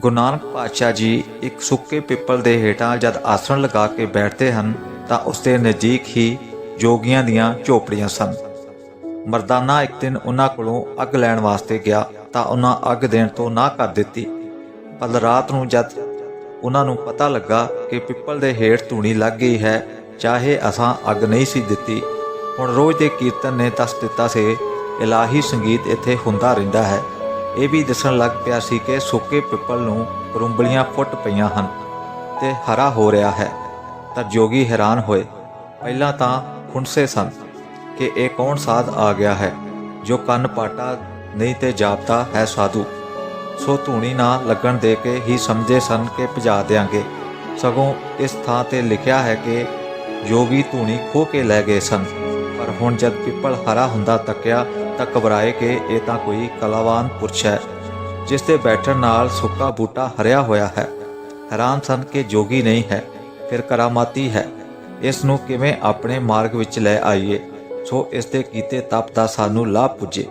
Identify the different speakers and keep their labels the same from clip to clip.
Speaker 1: ਗੁਰੂ ਨਾਨਕ ਪਾਤਸ਼ਾਹ ਜੀ ਇੱਕ ਸੁੱਕੇ ਪਿੱਪਲ ਦੇ ਹੇਠਾਂ ਜਦ ਆਸਣ ਲਗਾ ਕੇ ਬੈਠਦੇ ਹਨ, ਤਾਂ ਉਸ ਦੇ ਨਜ਼ਦੀਕ ਹੀ ਜੋਗੀਆਂ ਦੀਆਂ ਝੋਪੜੀਆਂ ਸਨ। ਮਰਦਾਨਾ ਇੱਕ ਦਿਨ ਉਹਨਾਂ ਕੋਲੋਂ ਅੱਗ ਲੈਣ ਵਾਸਤੇ ਗਿਆ, ਤਾਂ ਉਹਨਾਂ ਅੱਗ ਦੇਣ ਤੋਂ ਨਾ ਕਰ ਦਿੱਤੀ। ਪਰ ਰਾਤ ਨੂੰ ਜਦ ਉਹਨਾਂ ਨੂੰ ਪਤਾ ਲੱਗਾ ਕਿ ਪਿੱਪਲ ਦੇ ਹੇਠ ਧੂਣੀ ਲੱਗ ਗਈ ਹੈ, ਚਾਹੇ ਅਸਾਂ ਅੱਗ ਨਹੀਂ ਸੀ ਦਿੱਤੀ। ਹੁਣ ਰੋਜ਼ ਦੇ ਕੀਰਤਨ ਨੇ ਦੱਸ ਦਿੱਤਾ ਸੀ, ਇਲਾਹੀ ਸੰਗੀਤ ਇੱਥੇ ਹੁੰਦਾ ਰਹਿੰਦਾ ਹੈ। ਇਹ ਵੀ ਦਿਸਣ ਲੱਗ ਪਿਆ ਸੀ ਕਿ ਸੁੱਕੇ ਪਿੱਪਲ ਨੂੰ ਕਰੁੰਬਲੀਆਂ ਫੁੱਟ ਪਈਆਂ ਹਨ ਤੇ ਹਰਾ ਹੋ ਰਿਹਾ ਹੈ। ਤਾਂ ਜੋਗੀ ਹੈਰਾਨ ਹੋਏ। ਪਹਿਲਾਂ ਤਾਂ ਖੁੰਸੇ ਸਨ ਕਿ ਇਹ ਕੌਣ ਸਾਧ ਆ ਗਿਆ ਹੈ, ਜੋ ਕੰਨ ਪਾਟਾ ਨਹੀਂ ਤੇ ਜਾਪਦਾ ਹੈ ਸਾਧੂ। ਸੋ ਧੂਣੀ ਨਾ ਲੱਗਣ ਦੇ ਕੇ ਹੀ ਸਮਝੇ ਸਨ ਕਿ ਭਜਾ ਦੇਾਂਗੇ ਸਗੋਂ ਇਸ ਥਾਂ ਤੇ ਲਿਖਿਆ ਹੈ ਕਿ ਜੋਗੀ ਧੂਣੀ ਖੋ ਕੇ ਲੈ ਗਏ ਸਨ। ਪਰ ਹੁਣ ਜਦ ਪਿੱਪਲ ਹਰਾ ਹੁੰਦਾ ਤੱਕਿਆ ਤਾਂ ਘਬਰਾਏ ਕਿ ਇਹ ਤਾਂ ਕੋਈ ਕਲਾਵਾਨ ਪੁਰਸ਼ ਹੈ, ਜਿਸ 'ਤੇ ਬੈਠਣ ਨਾਲ ਸੁੱਕਾ ਬੂਟਾ ਹਰਿਆ ਹੋਇਆ ਹੈ। ਹੈਰਾਨ ਸਨ ਕਿ ਜੋਗੀ ਨਹੀਂ ਹੈ, ਫਿਰ ਕਰਾਮਾਤੀ ਹੈ। ਇਸ ਨੂੰ ਕਿਵੇਂ ਆਪਣੇ ਮਾਰਗ ਵਿੱਚ ਲੈ ਆਈਏ, ਸੋ ਇਸ ਦੇ ਕੀਤੇ ਤਪ ਦਾ ਸਾਨੂੰ ਲਾਭ ਪੁੱਜੇ।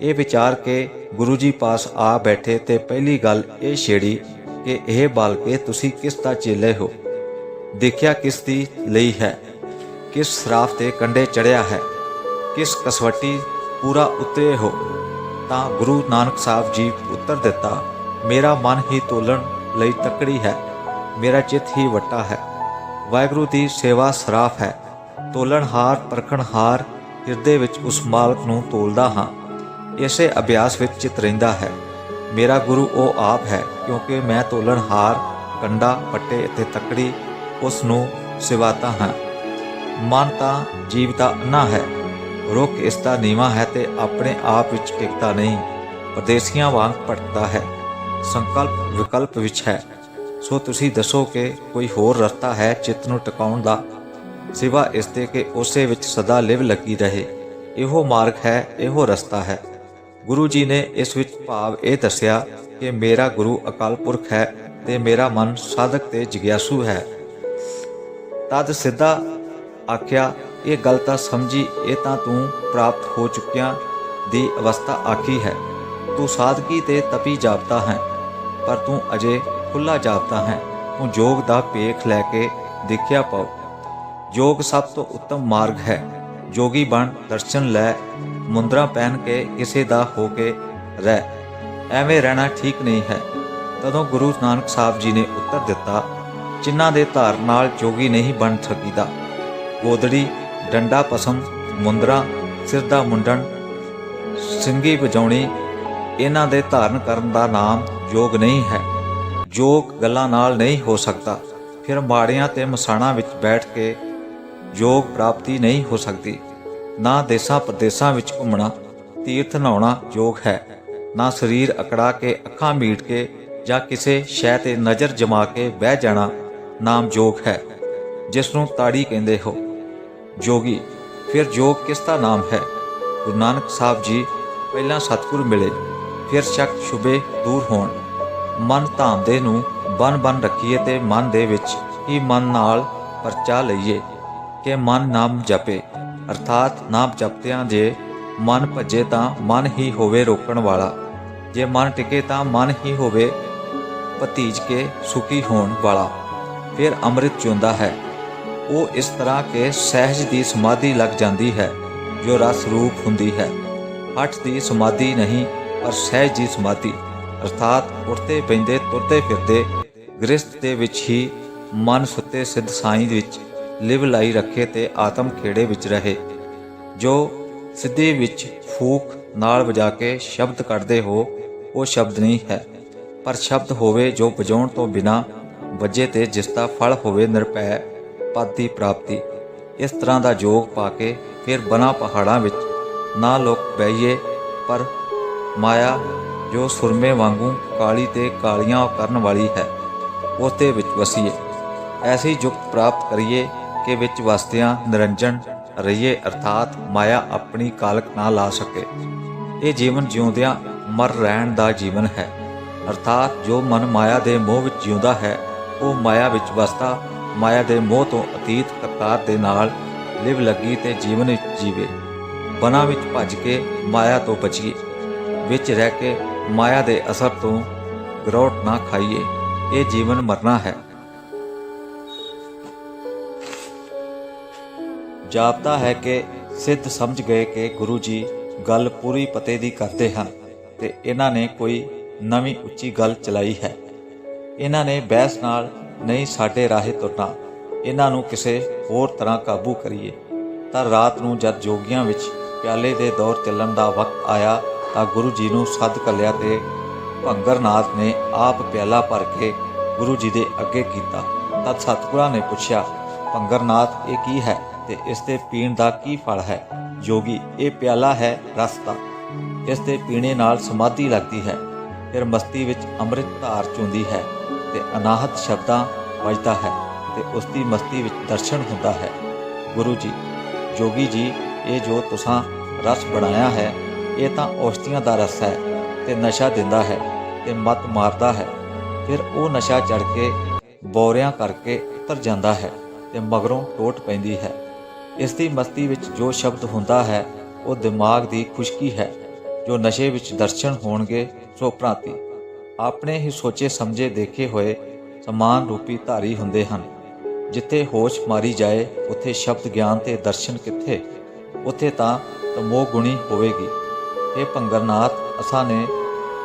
Speaker 1: ਇਹ ਵਿਚਾਰ ਕੇ ਗੁਰੂ ਜੀ ਪਾਸ ਆ ਬੈਠੇ ਤੇ ਪਹਿਲੀ ਗੱਲ ਇਹ ਛੇੜੀ ਕਿ ਇਹ ਬਾਲਕੇ ਤੁਸੀਂ ਕਿਸ ਦਾ ਚੇਲੇ ਹੋ? ਦੇਖਿਆ ਕਿਸ ਦੀ ਲਈ ਹੈ? ਕਿਸ ਸਰਾਫ ਤੇ ਕੰਡੇ ਚੜਿਆ ਹੈ? ਕਿਸ ਕਸਵੱਟੀ ਪੂਰਾ ਉਤਰੇ ਹੋ। ਤਾਂ ਗੁਰੂ ਨਾਨਕ ਸਾਹਿਬ ਜੀ ਉੱਤਰ ਦਿੱਤਾ, ਮੇਰਾ ਮਨ ਹੀ ਤੋਲਣ ਲਈ ਤਕੜੀ ਹੈ, ਮੇਰਾ ਚਿੱਤ ਹੀ ਵੱਟਾ ਹੈ। ਵਾਹਿਗੁਰੂ ਦੀ ਸੇਵਾ ਸਰਾਫ ਹੈ, ਤੋਲਣਹਾਰ ਪਰਖਣਹਾਰ ਹਿਰਦੇ ਵਿੱਚ ਉਸ ਮਾਲਕ ਨੂੰ ਤੋਲਦਾ ਹਾਂ। ਇਸੇ ਅਭਿਆਸ ਵਿੱਚ ਚਿਤ ਰਹਿੰਦਾ ਹੈ। ਮੇਰਾ ਗੁਰੂ ਉਹ ਆਪ ਹੈ, ਕਿਉਂਕਿ ਮੈਂ ਤੋਲਣਹਾਰ, ਕੰਡਾ, ਪੱਟੇ ਅਤੇ ਤਕੜੀ ਉਸ ਨੂੰ ਸਿਵਾਤਾ ਹਾਂ। ਮਨ ਤਾਂ ਜੀਵ ਦਾ ਅੰਨਾ ਹੈ ਰੁੱਖ ਇਸ ਦਾ ਨੀਵਾ ਹੈ ਤੇ ਆਪਣੇ ਆਪ ਵਿੱਚ ਟਿਕਦਾ ਨਹੀਂ। ਪਰਦੇਸੀਆਂ ਵਾਂਗ ਭਟਕਦਾ ਹੈ। ਸੰਕਲਪ ਵਿਕਲਪ ਵਿੱਚ ਹੈ। ਸੋ ਤੁਸੀਂ ਦੱਸੋ ਕਿ ਕੋਈ ਹੋਰ ਰਸਤਾ ਹੈ ਚਿੱਤ ਨੂੰ ਟਿਕਾਉਣ ਦਾ? ਸਿਵਾ ਇਸ ਦੇ ਕਿ ਉਸੇ ਵਿੱਚ ਸਦਾ ਲਿਵ ਲੱਗੀ ਰਹੇ। ਇਹੋ ਮਾਰਗ ਹੈ, ਇਹੋ ਰਸਤਾ ਹੈ। ਗੁਰੂ ਜੀ ਨੇ ਇਸ ਵਿੱਚ ਭਾਵ ਇਹ ਦੱਸਿਆ ਕਿ ਮੇਰਾ ਗੁਰੂ ਅਕਾਲ ਪੁਰਖ ਹੈ ਤੇ ਮੇਰਾ ਮਨ ਸਾਧਕ ਤੇ ਜਿਗਿਆਸੂ ਹੈ। ਤਦ ਸਿੱਧਾ ਆਖਿਆ ਇਹ ਗੱਲ ਤਾਂ ਸਮਝੀ, ਇਹ ਤਾਂ ਤੂੰ ਪ੍ਰਾਪਤ ਹੋ ਚੁੱਕਿਆ ਦੀ ਅਵਸਥਾ ਆਖੀ ਹੈ। ਤੂੰ ਸਾਧਕੀ ਤੇ ਤਪੀ ਜਾਪਦਾ ਹੈ, ਪਰ ਤੂੰ ਅਜੇ ਖੁੱਲਾ ਜਾਪਦਾ ਹੈ। ਤੂੰ ਯੋਗ ਦਾ ਪੇਖ ਲੈ ਕੇ ਦੇਖਿਆ ਪਾਓ। ਯੋਗ ਸਭ ਤੋਂ ਉੱਤਮ ਮਾਰਗ ਹੈ। ਜੋਗੀ ਬਣ, ਦਰਸ਼ਨ ਲੈ, ਮੁੰਦਰਾ ਪਹਿਨ ਕੇ ਕਿਸੇ ਦਾ ਹੋ ਕੇ ਰਹਿ। ਐਵੇਂ ਰਹਿਣਾ ਠੀਕ ਨਹੀਂ ਹੈ। ਤਦੋਂ ਗੁਰੂ ਨਾਨਕ ਸਾਹਿਬ ਜੀ ਨੇ ਉੱਤਰ ਦਿੱਤਾ, ਜਿਨ੍ਹਾਂ ਦੇ ਧਾਰ ਨਾਲ ਜੋਗੀ ਨਹੀਂ ਬਣ ਸਕੀਦਾ ਗੋਦੜੀ ਡੰਡਾ ਪਸਮ ਮੁੰਦਰਾ, ਸਿਰ ਦਾ ਮੁੰਡਣ, ਸਿੰਗੀ ਵਜਾਉਣੀ, ਇਹਨਾਂ ਦੇ ਧਾਰਨ ਕਰਨ ਦਾ ਨਾਮ ਯੋਗ ਨਹੀਂ ਹੈ। ਯੋਗ ਗੱਲਾਂ ਨਾਲ ਨਹੀਂ ਹੋ ਸਕਦਾ। ਫਿਰ ਮਾੜਿਆਂ ਤੇ ਮਸਾਣਾ ਵਿੱਚ ਬੈਠ ਕੇ ਯੋਗ ਪ੍ਰਾਪਤੀ ਨਹੀਂ ਹੋ ਸਕਦੀ। ਨਾ ਦੇਸਾਂ ਪ੍ਰਦੇਸਾਂ ਵਿੱਚ ਘੁੰਮਣਾ, ਤੀਰਥ ਨਹਾਉਣਾ ਯੋਗ ਹੈ। ਨਾ ਸਰੀਰ ਅਕੜਾ ਕੇ ਅੱਖਾਂ ਮੀਟ ਕੇ ਜਾਂ ਕਿਸੇ ਸ਼ੈ ਤੇ ਨਜ਼ਰ ਜਮਾ ਕੇ ਬਹਿ ਜਾਣਾ ਨਾਮ ਯੋਗ ਹੈ। ਜਿਸ ਨੂੰ ਤਾੜੀ ਕਹਿੰਦੇ ਹੋ। ਜੋਗੀ। ਫਿਰ ਜੋਗ ਕਿਸ ਦਾ ਨਾਮ ਹੈ? ਗੁਰੂ ਨਾਨਕ ਸਾਹਿਬ ਜੀ ਪਹਿਲਾਂ ਸਤਿਗੁਰ ਮਿਲੇ, ਫਿਰ ਸ਼ੱਕ ਸ਼ੁਬੇ ਦੂਰ ਹੋਣ। ਮਨ ਧਾਮਦੇ ਨੂੰ ਬਨ ਬਨ ਰੱਖੀਏ ਤੇ ਮਨ ਦੇ ਵਿੱਚ ਹੀ ਮਨ ਨਾਲ ਪਰਚਾ ਲਈਏ ਕਿ ਮਨ ਨਾਮ ਜਪੇ। ਅਰਥਾਤ ਨਾਮ ਜਪਦਿਆਂ ਜੇ ਮਨ ਭੱਜੇ ਤਾਂ ਮਨ ਹੀ ਹੋਵੇ ਰੋਕਣ ਵਾਲਾ। ਜੇ ਮਨ ਟਿਕੇ ਤਾਂ ਮਨ ਹੀ ਹੋਵੇ ਭਤੀਜ ਕੇ ਸੁਖੀ ਹੋਣ ਵਾਲਾ। ਫਿਰ ਅੰਮ੍ਰਿਤ ਚੁੰਦਾ ਹੈ। ਉਹ ਇਸ ਤਰ੍ਹਾਂ ਕਿ ਸਹਿਜ ਦੀ ਸਮਾਧੀ ਲੱਗ ਜਾਂਦੀ ਹੈ, ਜੋ ਰਸ ਰੂਪ ਹੁੰਦੀ ਹੈ। ਹੱਠ ਦੀ ਸਮਾਧੀ ਨਹੀਂ, ਪਰ ਸਹਿਜ ਦੀ ਸਮਾਧੀ। ਅਰਥਾਤ ਉੱਠਦੇ ਪੈਂਦੇ, ਤੁਰਦੇ ਫਿਰਦੇ, ਗ੍ਰਸਥ ਦੇ ਵਿੱਚ ਹੀ ਮਨ ਸੁੱਤੇ ਸਿੱਧ ਸਾਈਂ ਵਿੱਚ ਲਿਵ ਲਾਈ ਰੱਖੇ ਤੇ ਆਤਮ ਖੇੜੇ ਵਿੱਚ ਰਹੇ। ਜੋ ਸਿੱਧੇ ਵਿੱਚ ਫੂਕ ਨਾਲ ਵਜਾ ਕੇ ਸ਼ਬਦ ਕੱਢਦੇ ਹੋ, ਉਹ ਸ਼ਬਦ ਨਹੀਂ ਹੈ। ਪਰ ਸ਼ਬਦ ਹੋਵੇ ਜੋ ਵਜਾਉਣ ਤੋਂ ਬਿਨਾ, ਵੱਜੇ ਤੇ ਜਿਸ ਦਾ ਫਲ ਹੋਵੇ ਨਿਰਭੈ ਪਦ ਦੀ ਪ੍ਰਾਪਤੀ। ਇਸ ਤਰ੍ਹਾਂ ਦਾ ਜੋਗ ਪਾ ਕੇ ਫਿਰ ਬਨਾ ਪਹਾੜਾਂ ਵਿੱਚ। ਨਾ ਲੋਕ ਬਈਏ ਪਰ ਮਾਇਆ ਜੋ ਸੁਰਮੇ ਵਾਂਗੂ ਕਾਲੀ ਤੇ ਕਾਲੀਆਂ ਕਰਨ ਵਾਲੀ ਹੈ, ਉਸ ਦੇ ਵਿੱਚ ਵਸੀਏ। ਐਸੀ ਯੁਕਤ ਪ੍ਰਾਪਤ ਕਰੀਏ ਕਿ ਵਿੱਚ ਵਸਦਿਆਂ ਨਿਰੰਜਨ ਰਹੀਏ, ਅਰਥਾਤ ਮਾਇਆ ਆਪਣੀ ਕਾਲਕ ਨਾ ਲਾ ਸਕੇ। ਇਹ ਜੀਵਨ ਜਿਉਂਦਿਆਂ ਮਰ ਰਹਿਣ ਦਾ ਜੀਵਨ ਹੈ। ਅਰਥਾਤ ਜੋ ਮਨ ਮਾਇਆ ਦੇ ਮੋਹ ਵਿੱਚ ਜਿਉਂਦਾ ਹੈ, ਉਹ ਮਾਇਆ ਵਿੱਚ ਵਸਦਾ ਮਾਇਆ ਦੇ ਮੋਹ ਤੋਂ ਅਤੀਤ ਕਰਤਾਰ ਦੇ ਨਾਲ ਲਿਵ ਲੱਗੀ ਤੇ ਜੀਵਨ ਵਿੱਚ ਜੀਵੇ। ਬਨਾਂ ਵਿੱਚ ਭੱਜ ਕੇ ਮਾਇਆ ਤੋਂ ਬਚੀਏ। ਵਿੱਚ ਰਹਿ ਕੇ ਮਾਇਆ ਦੇ ਅਸਰ ਤੋਂ ਗਰੋਟ ਨਾ ਖਾਈਏ। ਇਹ ਜੀਵਨ ਮਰਨਾ ਹੈ। ਜਾਪਦਾ ਹੈ ਕਿ ਸਿੱਧ ਸਮਝ ਗਏ ਕਿ ਗੁਰੂ ਜੀ ਗੱਲ ਪੂਰੀ ਪਤੇ ਦੀ ਕਰਦੇ ਹਨ ਤੇ ਇਹਨਾਂ ਨੇ ਕੋਈ ਨਵੀਂ ਉੱਚੀ ਗੱਲ ਚਲਾਈ ਹੈ। ਇਹਨਾਂ ਨੇ ਬਹਿਸ ਨਾਲ ਨਹੀਂ ਸਾਡੇ ਰਾਹੇ ਤੁਰਨਾ। ਇਹਨਾਂ ਨੂੰ ਕਿਸੇ ਹੋਰ ਤਰ੍ਹਾਂ ਕਾਬੂ ਕਰੀਏ। ਤਾਂ ਰਾਤ ਨੂੰ ਜਦ ਜੋਗੀਆਂ ਵਿੱਚ ਪਿਆਲੇ ਦੇ ਦੌਰ ਚੱਲਣ ਦਾ ਵਕਤ ਆਇਆ, ਤਾਂ ਗੁਰੂ ਜੀ ਨੂੰ ਸੱਦ ਕੱਲਿਆ ਤੇ ਭੰਗਰਨਾਥ ਨੇ ਆਪ ਪਿਆਲਾ ਭਰ ਕੇ ਗੁਰੂ ਜੀ ਦੇ ਅੱਗੇ ਕੀਤਾ। ਤਦ ਸਤਿਗੁਰਾਂ ਨੇ ਪੁੱਛਿਆ, ਭੰਗਰਨਾਥ, ਇਹ ਕੀ ਹੈ ਤੇ ਇਸ ਦੇ ਪੀਣ ਦਾ ਕੀ ਫਲ ਹੈ? ਜੋਗੀ, ਇਹ ਪਿਆਲਾ ਹੈ ਰਸ ਦਾ। ਇਸ ਦੇ ਪੀਣੇ ਨਾਲ ਸਮਾਧੀ ਲੱਗਦੀ ਹੈ। ਫਿਰ ਮਸਤੀ ਵਿੱਚ ਅੰਮ੍ਰਿਤ ਧਾਰ ਚੁੰਦੀ ਹੈ। ਤੇ ਅਨਾਹਤ ਸ਼ਬਦਾਂ ਵੱਜਦਾ ਹੈ ਤੇ ਉਸ ਦੀ ਮਸਤੀ ਵਿੱਚ ਦਰਸ਼ਨ ਹੁੰਦਾ ਹੈ। ਗੁਰੂ ਜੀ, ਜੋਗੀ ਜੀ, ਇਹ ਜੋ ਤੁਸਾਂ ਰਸ ਬਣਾਇਆ ਹੈ, ਇਹ ਤਾਂ ਔਸ਼ਤੀਆਂ ਦਾ ਰਸ ਹੈ ਤੇ ਨਸ਼ਾ ਦਿੰਦਾ ਹੈ ਤੇ ਮਤ ਮਾਰਦਾ ਹੈ। ਫਿਰ ਉਹ ਨਸ਼ਾ ਚੜ ਕੇ ਬੋਰਿਆਂ ਕਰਕੇ ਉਤਰ ਜਾਂਦਾ ਹੈ ਤੇ ਮਗਰੋਂ ਟੋਟ ਪੈਂਦੀ ਹੈ। ਇਸ ਦੀ ਮਸਤੀ ਵਿੱਚ ਜੋ ਸ਼ਬਦ ਹੁੰਦਾ ਹੈ, ਉਹ ਦਿਮਾਗ ਦੀ ਖੁਸ਼ਕੀ ਹੈ। ਜੋ ਨਸ਼ੇ ਵਿੱਚ ਦਰਸ਼ਨ ਹੋਣਗੇ, ਸੋ ਭ੍ਰਾਂਤੀ। ਆਪਣੇ ਹੀ ਸੋਚੇ ਸਮਝੇ ਦੇਖੇ ਹੋਏ ਸਮਾਨ ਰੂਪੀ ਧਾਰੀ ਹੁੰਦੇ ਹਨ। ਜਿੱਥੇ ਹੋਸ਼ ਮਾਰੀ ਜਾਏ, ਉੱਥੇ ਸ਼ਬਦ ਗਿਆਨ ਤੇ ਦਰਸ਼ਨ ਕਿੱਥੇ? ਉੱਥੇ ਤਾਂ ਤਮੋ ਗੁਣੀ ਹੋਵੇਗੀ। ਇਹ ਭੰਗਰਨਾਥ, ਅਸਾਂ ਨੇ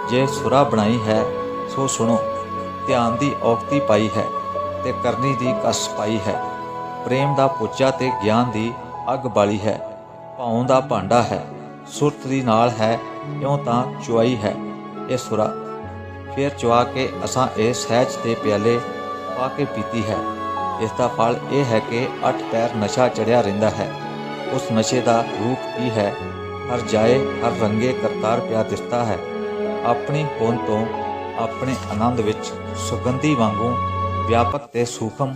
Speaker 1: ਜੇ ਸੁਰਾ ਬਣਾਈ ਹੈ, ਸੋ ਸੁਣੋ, ਧਿਆਨ ਦੀ ਔਕਤੀ ਪਾਈ ਹੈ ਤੇ ਕਰਨੀ ਦੀ ਕਸ ਪਾਈ ਹੈ। ਪ੍ਰੇਮ ਦਾ ਪੁੱਜਾ ਤੇ ਗਿਆਨ ਦੀ ਅੱਗ ਬਾਲੀ ਹੈ। ਭਾਉਂ ਦਾ ਭਾਂਡਾ ਹੈ, ਸੁਰਤ ਦੀ ਨਾਲ ਹੈ ਕਿਉਂ ਤਾਂ ਚੁਆਈ ਹੈ ਇਹ ਸੁਰਾ। ਫਿਰ ਚੁਆ ਕੇ ਅਸਾਂ ਇਹ ਸਹਿਜ ਤੇ ਪਿਆਲੇ ਪਾ ਕੇ ਪੀਤੀ ਹੈ। ਇਸ ਦਾ ਫਲ ਇਹ ਹੈ ਕਿ ਅੱਠ ਪੈਰ ਨਸ਼ਾ ਚੜਿਆ ਰਹਿੰਦਾ ਹੈ। ਉਸ ਨਸ਼ੇ ਦਾ ਰੂਪ ਕੀ ਹੈ? ਹਰ ਜਾਏ, ਹਰ ਰੰਗੇ ਕਰਤਾਰ ਪਿਆ ਦਿਸਦਾ ਹੈ। ਆਪਣੀ ਹੋਂਦ ਤੋਂ ਆਪਣੇ ਆਨੰਦ ਵਿੱਚ ਸੁਗੰਧੀ ਵਾਂਗੂ ਵਿਆਪਕ ਤੇ ਸੂਖਮ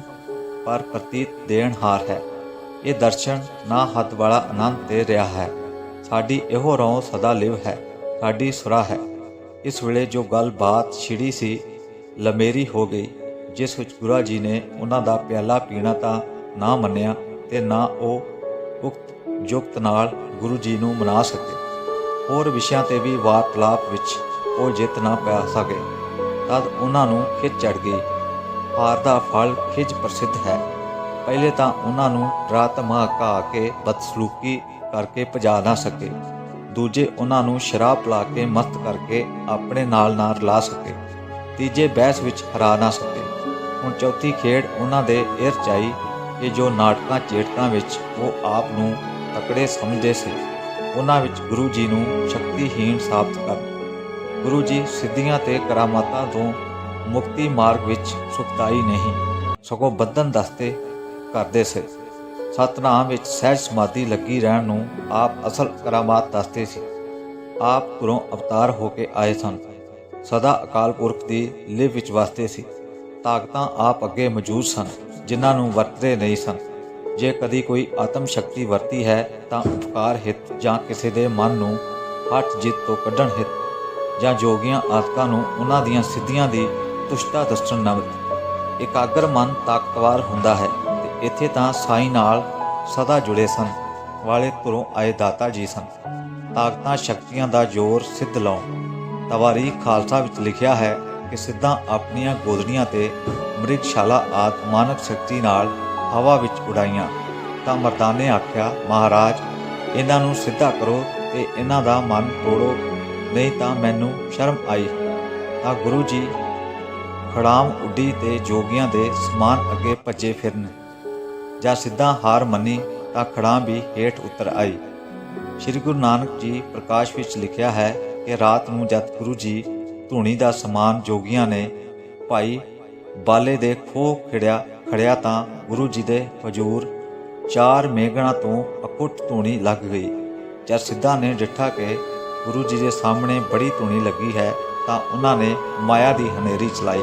Speaker 1: ਪਰ ਪ੍ਰਤੀਤ ਦੇਣ ਹਾਰ ਹੈ। ਇਹ ਦਰਸ਼ਨ ਨਾ ਹੱਦ ਵਾਲਾ ਆਨੰਦ 'ਤੇ ਰਿਹਾ ਹੈ। ਸਾਡੀ ਇਹੋ ਰੌ ਸਦਾ ਲਿਵ ਹੈ, ਸਾਡੀ ਸੁਰਾ ਹੈ। ਇਸ ਵੇਲੇ ਜੋ ਗੱਲ ਬਾਤ ਛਿੜੀ ਸੀ, ਲਮੇਰੀ ਹੋ ਗਈ, ਜਿਸ ਵਿੱਚ ਗੁਰਾ ਜੀ ਨੇ ਉਹਨਾਂ ਦਾ ਪਿਆਲਾ ਪੀਣਾ ਤਾਂ ਨਾ ਮੰਨਿਆ ਤੇ ਨਾ ਉਹ ਉਕਤ ਜੁਗਤ ਨਾਲ ਗੁਰੂ ਜੀ ਨੂੰ ਮਨਾ ਸਕੇ। ਹੋਰ ਵਿਸ਼ਿਆਂ ਤੇ ਵੀ ਵਾਰਤਾਲਾਪ ਵਿੱਚ ਉਹ ਜਿੱਤ ਨਾ ਪਾ ਸਕੇ। ਤਦ ਉਹਨਾਂ ਨੂੰ ਖਿੱਚ ਚੜ ਗਈ। ਹਾਰ ਦਾ ਫਲ ਖਿੱਚ ਪ੍ਰਸਿੱਧ ਹੈ। ਪਹਿਲੇ ਤਾਂ ਉਹਨਾਂ ਨੂੰ ਰਾਤ ਮਾਹ ਕਾ ਕੇ ਬਦਸਲੂਕੀ ਕਰਕੇ ਭਜਾ ਨਾ ਸਕੇ। ਦੂਜੇ ਉਹਨਾਂ ਨੂੰ ਸ਼ਰਾਬ ਪਿਲਾ ਕੇ ਮਸਤ ਕਰਕੇ ਆਪਣੇ ਨਾਲ ਨਾ ਰਲਾ ਸਕੇ। ਤੀਜੇ ਬਹਿਸ ਵਿੱਚ ਹਰਾ ਨਾ ਸਕੇ। ਹੁਣ ਚੌਥੀ ਖੇਡ ਉਹਨਾਂ ਦੇ ਇਹ ਰਚਾਈ ਕਿ ਜੋ ਨਾਟਕਾਂ ਚੇਟਕਾਂ ਵਿੱਚ ਉਹ ਆਪ ਨੂੰ ਤਕੜੇ ਸਮਝਦੇ ਸੀ। ਉਹਨਾਂ ਵਿੱਚ ਗੁਰੂ ਜੀ ਨੂੰ ਸ਼ਕਤੀਹੀਣ ਸਾਬਤ ਕਰ। ਗੁਰੂ ਜੀ ਸਿੱਧੀਆਂ ਤੇ ਕਰਾਮਾਤਾਂ ਤੋਂ ਮੁਕਤੀ ਮਾਰਗ ਵਿੱਚ ਸੁਖਤਾਈ ਨਹੀਂ, ਸਗੋਂ ਬੰਧਨ ਦਸਤੇ ਕਰਦੇ ਸੇ। ਸਤਨਾਮ ਵਿੱਚ ਸਹਿਜ ਸਮਾਧੀ ਲੱਗੀ ਰਹਿਣ ਨੂੰ ਆਪ ਅਸਲ ਕਰਾਮਾਤ ਦੱਸਦੇ ਸੀ। ਆਪ ਗੁਰੋਂ ਅਵਤਾਰ ਹੋ ਕੇ ਆਏ ਸਨ। ਸਦਾ ਅਕਾਲ ਪੁਰਖ ਦੀ ਲਿਵ ਵਿੱਚ ਵਸਦੇ ਸੀ। ਤਾਕਤਾਂ ਆਪ ਅੱਗੇ ਮੌਜੂਦ ਸਨ, ਜਿਨ੍ਹਾਂ ਨੂੰ ਵਰਤਦੇ ਨਹੀਂ ਸਨ। ਜੇ ਕਦੀ ਕੋਈ ਆਤਮ ਸ਼ਕਤੀ ਵਰਤੀ ਹੈ, ਤਾਂ ਉਪਕਾਰ ਹਿੱਤ ਜਾਂ ਕਿਸੇ ਦੇ ਮਨ ਨੂੰ ਹੱਠ ਜਿੱਤ ਤੋਂ ਕੱਢਣ ਹਿੱਤ ਜਾਂ ਜੋਗੀਆਂ ਆਤਕਾਂ ਨੂੰ ਉਹਨਾਂ ਦੀਆਂ ਸਿੱਧੀਆਂ ਦੀ ਤੁਸ਼ਟਾ ਦੱਸਣ ਨਮਤ। ਇਕਾਗਰ ਮਨ ਤਾਕਤਵਰ ਹੁੰਦਾ ਹੈ। ਇੱਥੇ ਤਾਂ ਸਾਈ ਨਾਲ ਸਦਾ ਜੁੜੇ ਸਨ, ਵਾਲੇ ਧੁਰੋਂ ਆਏ ਦਾਤਾ ਜੀ ਸਨ। ਤਾਕਤਾਂ, ਸ਼ਕਤੀਆਂ ਦਾ ਜ਼ੋਰ ਸਿੱਧ ਲਾਉ ਤਵਾਰੀ ਖਾਲਸਾ ਵਿੱਚ ਲਿਖਿਆ ਹੈ ਕਿ ਸਿੱਧਾਂ ਆਪਣੀਆਂ ਗੋਦੜੀਆਂ ਤੇ ਮ੍ਰਿਗਸ਼ਾਲਾ ਆਦ ਮਾਨਕ ਸ਼ਕਤੀ ਨਾਲ ਹਵਾ ਵਿੱਚ ਉਡਾਈਆਂ। ਤਾਂ ਮਰਦਾਨੇ ਆਖਿਆ, ਮਹਾਰਾਜ, ਇਹਨਾਂ ਨੂੰ ਸਿੱਧਾ ਕਰੋ ਤੇ ਇਹਨਾਂ ਦਾ ਮਨ ਤੋੜੋ, ਨਹੀਂ ਤਾਂ ਮੈਨੂੰ ਸ਼ਰਮ ਆਈ। ਤਾਂ ਗੁਰੂ ਜੀ ਖੜਾਮ ਉੱਡੀ ਤੇ ਜੋਗੀਆਂ ਦੇ ਸਮਾਨ ਅੱਗੇ ਭੱਜੇ ਫਿਰਨ। ਜਾਂ ਸਿੱਧਾ ਹਾਰ ਮੰਨੀ ਤਾਂ ਖੜਾਂ ਵੀ ਹੇਠ ਉਤਰ ਆਈ। ਸ੍ਰੀ ਗੁਰੂ ਨਾਨਕ ਜੀ ਪ੍ਰਕਾਸ਼ ਵਿੱਚ ਲਿਖਿਆ ਹੈ ਕਿ ਰਾਤ ਨੂੰ ਜਦ ਗੁਰੂ ਜੀ ਧੂਣੀ ਦਾ ਸਮਾਨ ਜੋਗੀਆਂ ਨੇ ਭਾਈ ਬਾਲੇ ਦੇ ਖੋਹ ਖੜਿਆ ਖੜਿਆ ਤਾਂ ਗੁਰੂ ਜੀ ਦੇ ਹਜੂਰ ਚਾਰ ਮੇਗਣਾ ਤੋਂ ਅਕੁੱਟ ਧੂਣੀ ਲੱਗ ਗਈ। ਜਦ ਸਿੱਧਾ ਨੇ ਡਿੱਠਾ ਕਿ ਗੁਰੂ ਜੀ ਦੇ ਸਾਹਮਣੇ ਬੜੀ ਧੂਣੀ ਲੱਗੀ ਹੈ ਤਾਂ ਉਹਨਾਂ ਨੇ ਮਾਇਆ ਦੀ ਹਨੇਰੀ ਚਲਾਈ,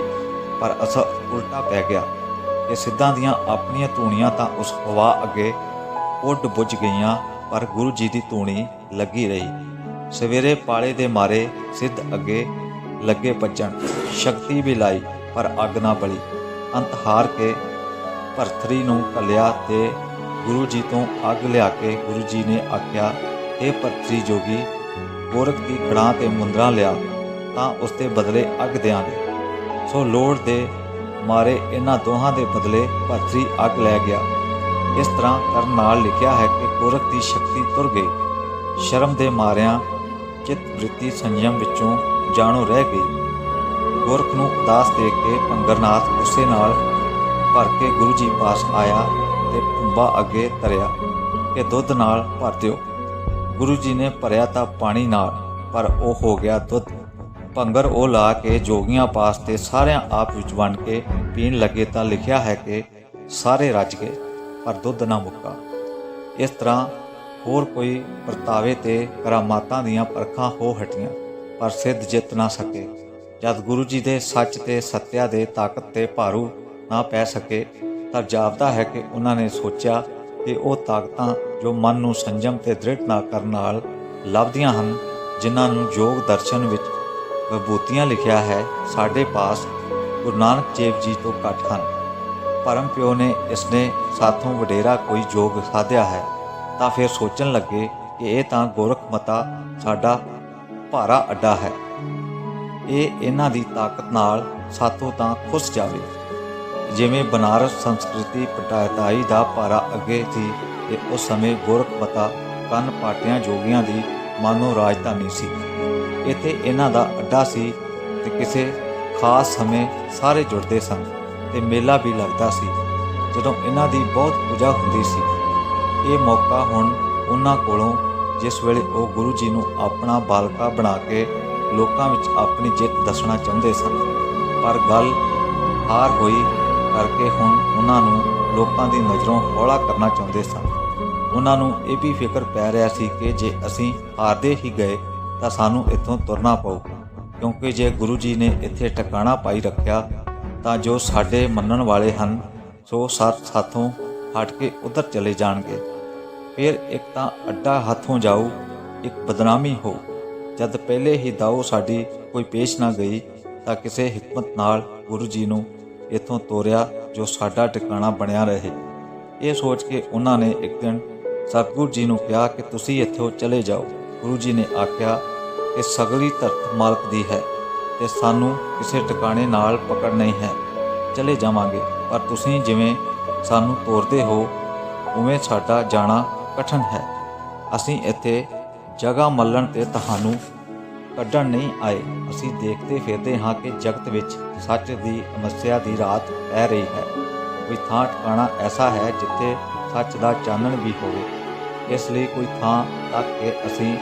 Speaker 1: ਪਰ ਅਸਰ ਉਲਟਾ ਪੈ ਗਿਆ। ਕਿ ਸਿੱਧਾਂ ਦੀਆਂ ਆਪਣੀਆਂ ਧੂਣੀਆਂ ਤਾਂ ਉਸ ਹਵਾ ਅੱਗੇ ਉੱਡ ਬੁੱਝ ਗਈਆਂ, ਪਰ ਗੁਰੂ ਜੀ ਦੀ ਧੂਣੀ ਲੱਗੀ ਰਹੀ। ਸਵੇਰੇ ਪਾਲੇ ਦੇ ਮਾਰੇ ਸਿੱਧ ਅੱਗੇ ਲੱਗੇ ਭੱਜਣ। ਸ਼ਕਤੀ ਵੀ ਲਾਈ, ਪਰ ਅੱਗ ਨਾ ਬਲੀ। ਅੰਤ ਹਾਰ ਕੇ ਭਰਥਰੀ ਨੂੰ ਕੱਲਿਆ ਤੇ ਗੁਰੂ ਜੀ ਤੋਂ ਅੱਗ ਲਿਆ ਕੇ ਗੁਰੂ ਜੀ ਨੇ ਆਖਿਆ ਇਹ ਭਰਥਰੀ ਜੋਗੀ, ਗੋਰਖ ਦੀ ਖੜਾਂ ਤੇ ਮੁੰਦਰਾ ਲਿਆ, ਤਾਂ ਉਸ ਦੇ ਬਦਲੇ ਅੱਗ ਦੇਾਂਗੇ ਸੋ ਲੋੜ ਦੇ ਮਾਰੇ ਇਹਨਾਂ ਦੋਹਾਂ ਦੇ ਬਦਲੇ ਭਰਤਰੀ ਅੱਗ ਲੈ ਗਿਆ। ਇਸ ਤਰ੍ਹਾਂ ਕਰਨ ਨਾਲ ਲਿਖਿਆ ਹੈ ਕਿ ਗੋਰਖ ਦੀ ਸ਼ਕਤੀ ਤੁਰ ਗਈ। ਸ਼ਰਮ ਦੇ ਮਾਰਿਆਂ, ਚਿੱਤ ਵ੍ਰਿਤੀ ਸੰਯਮ ਵਿੱਚੋਂ ਜਾਣੋ ਰਹਿ ਗਈ। ਗੋਰਖ ਨੂੰ ਉਦਾਸ ਦੇਖ ਕੇ ਭੰਗਰਨਾਥ ਗੁੱਸੇ ਨਾਲ ਭਰ ਕੇ ਗੁਰੂ ਜੀ ਪਾਸ ਆਇਆ ਤੇ ਪੁੰਬਾ ਅੱਗੇ ਧਰਿਆ ਕਿ ਦੁੱਧ ਨਾਲ ਭਰ ਦਿਓ। ਗੁਰੂ ਜੀ ਨੇ ਭਰਿਆ ਤਾਂ ਪਾਣੀ ਨਾਲ, ਪਰ ਉਹ ਹੋ ਗਿਆ ਦੁੱਧ। ਭੰਗਰ ਉਹ ਲਾ ਕੇ ਜੋਗੀਆਂ ਪਾਸ ਤੇ ਸਾਰਿਆਂ ਆਪ ਵਿੱਚ ਵੰਡ ਕੇ ਪੀਣ ਲੱਗੇ ਤਾਂ ਲਿਖਿਆ ਹੈ ਕਿ ਸਾਰੇ ਰੱਜ ਗਏ, ਪਰ ਦੁੱਧ ਨਾ ਮੁੱਕਾ। ਇਸ ਤਰ੍ਹਾਂ ਹੋਰ ਕੋਈ ਪਰਤਾਵੇ ਤੇ ਕਰਾਮਾਤਾਂ ਦੀਆਂ ਪਰਖਾਂ ਹੋ ਹਟੀਆਂ, ਪਰ ਸਿੱਧ ਜਿੱਤ ਨਾ ਸਕੇ। ਜਦ ਗੁਰੂ ਜੀ ਦੇ ਸੱਚ ਤੇ ਸਤਿਆ ਦੇ ਤਾਕਤ ਤੇ ਭਾਰੂ ਨਾ ਪੈ ਸਕੇ, ਤਾਂ ਜਾਪਦਾ ਹੈ ਕਿ ਉਹਨਾਂ ਨੇ ਸੋਚਿਆ ਕਿ ਉਹ ਤਾਕਤਾਂ ਜੋ ਮਨ ਨੂੰ ਸੰਜਮ ਤੇ ਦ੍ਰਿੜ ਨਾ ਕਰਨ ਨਾਲ ਲੱਭਦੀਆਂ ਹਨ, ਜਿਨ੍ਹਾਂ ਨੂੰ ਯੋਗ ਦਰਸ਼ਨ ਵਿੱਚ ਵਿਭੂਤੀਆਂ ਲਿਖਿਆ ਹੈ, ਸਾਡੇ ਪਾਸ ਗੁਰੂ ਨਾਨਕ ਦੇਵ ਜੀ ਤੋਂ ਘੱਟ ਹਨ। ਪਰਮ ਪਿਓ ਨੇ ਇਸਨੇ ਸਾਥੋਂ ਵਡੇਰਾ ਕੋਈ ਜੋਗ ਸਾਧਿਆ ਹੈ, ਤਾਂ ਫਿਰ ਸੋਚਣ ਲੱਗੇ ਕਿ ਇਹ ਤਾਂ ਗੋਰਖ ਮਤਾ ਸਾਡਾ ਭਾਰਾ ਅੱਡਾ ਹੈ। ਇਹ ਇਹਨਾਂ ਦੀ ਤਾਕਤ ਨਾਲ ਸਾਥੋਂ ਤਾਂ ਖੁੱਸ ਜਾਵੇ। ਜਿਵੇਂ ਬਨਾਰਸ ਸੰਸਕ੍ਰਿਤੀ ਪਟਾਇਤਾਈ ਦਾ ਭਾਰਾ ਅੱਗੇ ਸੀ, ਤੇ ਉਸ ਸਮੇਂ ਗੋਰਖ ਮਤਾ ਕੰਨ ਪਾਟਿਆਂ ਜੋਗੀਆਂ ਦੀ ਮਾਨੋ ਰਾਜਧਾਨੀ ਸੀ। ਇੱਥੇ ਇਹਨਾਂ ਦਾ ਅੱਡਾ ਸੀ ਤੇ ਕਿਸੇ ਖਾਸ ਸਮੇਂ ਸਾਰੇ ਜੁੜਦੇ ਸਨ ਤੇ ਮੇਲਾ ਵੀ ਲੱਗਦਾ ਸੀ, ਜਦੋਂ ਇਹਨਾਂ ਦੀ ਬਹੁਤ ਪੂਜਾ ਹੁੰਦੀ ਸੀ। ਇਹ ਮੌਕਾ ਹੁਣ ਉਹਨਾਂ ਕੋਲੋਂ, ਜਿਸ ਵੇਲੇ ਉਹ ਗੁਰੂ ਜੀ ਨੂੰ ਆਪਣਾ ਬਾਲਕਾ ਬਣਾ ਕੇ ਲੋਕਾਂ ਵਿੱਚ ਆਪਣੀ ਜਿੱਤ ਦੱਸਣਾ ਚਾਹੁੰਦੇ ਸਨ। ਪਰ ਗੱਲ ਹਾਰ ਹੋਈ ਕਰਕੇ ਹੁਣ ਉਹਨਾਂ ਨੂੰ ਲੋਕਾਂ ਦੀ ਨਜ਼ਰੋਂ ਹੌਲਾ ਕਰਨਾ ਚਾਹੁੰਦੇ ਸਨ। ਉਹਨਾਂ ਨੂੰ ਇਹ ਵੀ ਫਿਕਰ ਪੈ ਰਿਹਾ ਸੀ ਕਿ ਜੇ ਅਸੀਂ ਹਾਰਦੇ ਹੀ ਗਏ ਤਾਂ ਸਾਨੂੰ ਇੱਥੋਂ ਤੁਰਨਾ ਪਊਗਾ ਕਿਉਂਕਿ ਜੇ ਗੁਰੂ ਜੀ ਨੇ ਇੱਥੇ ਟਿਕਾਣਾ ਪਾਈ ਰੱਖਿਆ, ਤਾਂ ਜੋ ਸਾਡੇ ਮੰਨਣ ਵਾਲੇ ਹਨ, ਸੋ ਸੱਤ ਸਾਥੋਂ ਹਟ ਕੇ ਉਧਰ ਚਲੇ ਜਾਣਗੇ। ਫਿਰ ਇੱਕ ਤਾਂ ਅੱਡਾ ਹੱਥੋਂ ਜਾਊ, ਇੱਕ ਬਦਨਾਮੀ ਹੋ। ਜਦ ਪਹਿਲੇ ਹੀ ਦਾਓ ਸਾਡੀ ਕੋਈ ਪੇਸ਼ ਨਾ ਗਈ, ਤਾਂ ਕਿਸੇ ਹਕਮਤ ਨਾਲ ਗੁਰੂ ਜੀ ਨੂੰ ਇੱਥੋਂ ਤੋਰਿਆ ਜੋ ਸਾਡਾ ਟਿਕਾਣਾ ਬਣਿਆ ਰਹੇ। ਇਹ ਸੋਚ ਕੇ ਉਹਨਾਂ ਨੇ ਇੱਕ ਦਿਨ ਸਤਿਗੁਰੂ ਜੀ ਨੂੰ ਕਿਹਾ ਕਿ ਤੁਸੀਂ ਇੱਥੋਂ ਚਲੇ ਜਾਓ। ਗੁਰੂ ਜੀ ਨੇ ਆਖਿਆ ਕਿ ਸਗਲੀ ਧਰਤ ਮਾਲਕ ਦੀ ਹੈ ਤੇ ਸਾਨੂੰ ਕਿਸੇ ਟਿਕਾਣੇ ਨਾਲ ਪਕੜ ਨਹੀਂ ਹੈ। ਚਲੇ ਜਾਵਾਂਗੇ, ਪਰ ਤੁਸੀਂ ਜਿਵੇਂ ਸਾਨੂੰ ਤੋਰਦੇ ਹੋ, ਉਵੇਂ ਸਾਡਾ ਜਾਣਾ ਕਠਨ ਹੈ। ਅਸੀਂ ਇੱਥੇ ਜਗ੍ਹਾ ਮੱਲਣ ਤੇ ਤੁਹਾਨੂੰ ਕੱਢਣ ਨਹੀਂ ਆਏ। ਅਸੀਂ ਦੇਖਦੇ ਫਿਰਦੇ ਹਾਂ ਕਿ ਜਗਤ ਵਿੱਚ ਸੱਚ ਦੀ ਅਮੱਸਿਆ ਦੀ ਰਾਤ ਪੈ ਰਹੀ ਹੈ। ਕੋਈ ਥਾਂ ਟਿਕਾਣਾ ਐਸਾ ਹੈ ਜਿੱਥੇ ਸੱਚ ਦਾ ਚਾਨਣ ਵੀ ਹੋਵੇ। ਇਸ ਲਈ ਕੋਈ ਥਾਂ ਤੱਕ ਕੇ ਅਸੀਂ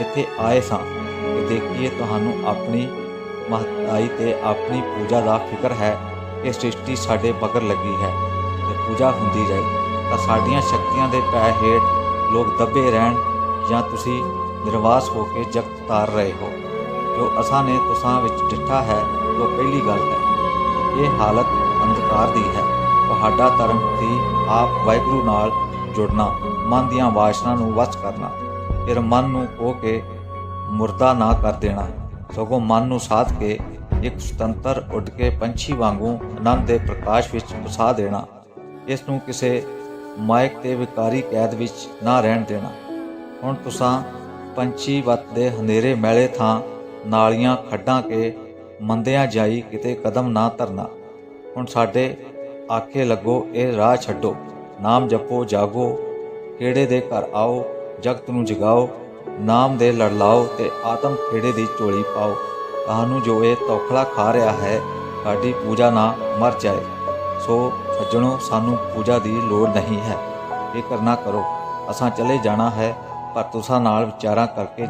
Speaker 1: ਇੱਥੇ ਆਏ ਸਾਂ। ਕਿ ਦੇਖੀਏ ਤੁਹਾਨੂੰ ਆਪਣੀ ਮਹਤਾਈ ਤੇ ਆਪਣੀ ਪੂਜਾ ਦਾ ਫਿਕਰ ਹੈ, ਕਿ ਸ੍ਰਿਸ਼ਟੀ ਸਾਡੇ ਬਗਰ ਲੱਗੀ ਹੈ ਤੇ ਪੂਜਾ ਹੁੰਦੀ ਰਹੇ ਤਾਂ ਸਾਡੀਆਂ ਸ਼ਕਤੀਆਂ ਦੇ ਪੈ ਹੇਠ ਲੋਕ ਦੱਬੇ ਰਹਿਣ ਜਾਂ ਤੁਸੀਂ ਨਿਰਵਾਸ ਹੋ ਕੇ ਜਗਤ ਤਾਰ ਰਹੇ ਹੋ। ਜੋ ਅਸਾਂ ਨੇ ਤੁਸਾਂ ਵਿੱਚ ਡਿੱਠਾ ਹੈ, ਉਹ ਪਹਿਲੀ ਗੱਲ ਹੈ। ਇਹ ਹਾਲਤ ਅੰਧਕਾਰ ਦੀ ਹੈ। ਤੁਹਾਡਾ ਧਰਮ ਸੀ ਆਪ ਵਾਹਿਗੁਰੂ ਨਾਲ ਜੁੜਨਾ, ਮਨ ਦੀਆਂ ਵਾਸ਼ਨਾ ਨੂੰ ਵਸ ਕਰਨਾ, ਫਿਰ ਮਨ ਨੂੰ ਖੋ ਕੇ ਮੁਰਦਾ ਨਾ ਕਰ ਦੇਣਾ। ਸਗੋਂ ਮਨ ਨੂੰ ਸਾਧ ਕੇ ਇੱਕ ਸੁਤੰਤਰ ਉੱਡ ਕੇ ਪੰਛੀ ਵਾਂਗੂ ਆਨੰਦ ਦੇ ਪ੍ਰਕਾਸ਼ ਵਿੱਚ ਵਸਾ ਦੇਣਾ। ਇਸ ਨੂੰ ਕਿਸੇ ਮਾਇਕ ਤੇ ਵਿਕਾਰੀ ਕੈਦ ਵਿੱਚ ਨਾ ਰਹਿਣ ਦੇਣਾ। ਹੁਣ ਤੁਸਾਂ ਪੰਛੀ ਵੱਤ ਦੇ ਹਨੇਰੇ ਮੈਲੇ ਥਾਂ ਨਾਲੀਆਂ ਖੱਡਾਂ ਕੇ ਮੰਦਿਆਂ ਜਾਈ ਕਿਤੇ ਕਦਮ ਨਾ ਧਰਨਾ। ਹੁਣ ਸਾਡੇ ਆਖੇ ਲੱਗੋ, ਇਹ ਰਾਹ ਛੱਡੋ। ਨਾਮ ਜਪੋ, ਜਾਗੋ, ਕਿਹੜੇ ਦੇ ਘਰ ਆਓ, ਜਗਤ ਨੂੰ ਜਗਾਓ। ਨਾਮ ਦੇ ਲੜਲਾਓ ਤੇ ਆਤਮ ਖੇੜੇ ਦੀ ਝੋਲੀ ਪਾਓ। ਤੁਹਾਨੂੰ ਜੋ ਇਹ ਤੌਖਲਾ ਖਾ ਰਿਹਾ ਹੈ, ਸਾਡੀ ਪੂਜਾ ਨਾ ਮਰ ਜਾਏ। ਸੋ ਸੱਜਣੋ, ਸਾਨੂੰ ਪੂਜਾ ਦੀ ਲੋੜ ਨਹੀਂ ਹੈ। ਇਹ ਕਰਨਾ ਕਰੋ। ਅਸਾਂ ਚਲੇ ਜਾਣਾ ਹੈ, ਪਰ ਤੁਸਾਂ ਨਾਲ ਵਿਚਾਰਾਂ ਕਰਕੇ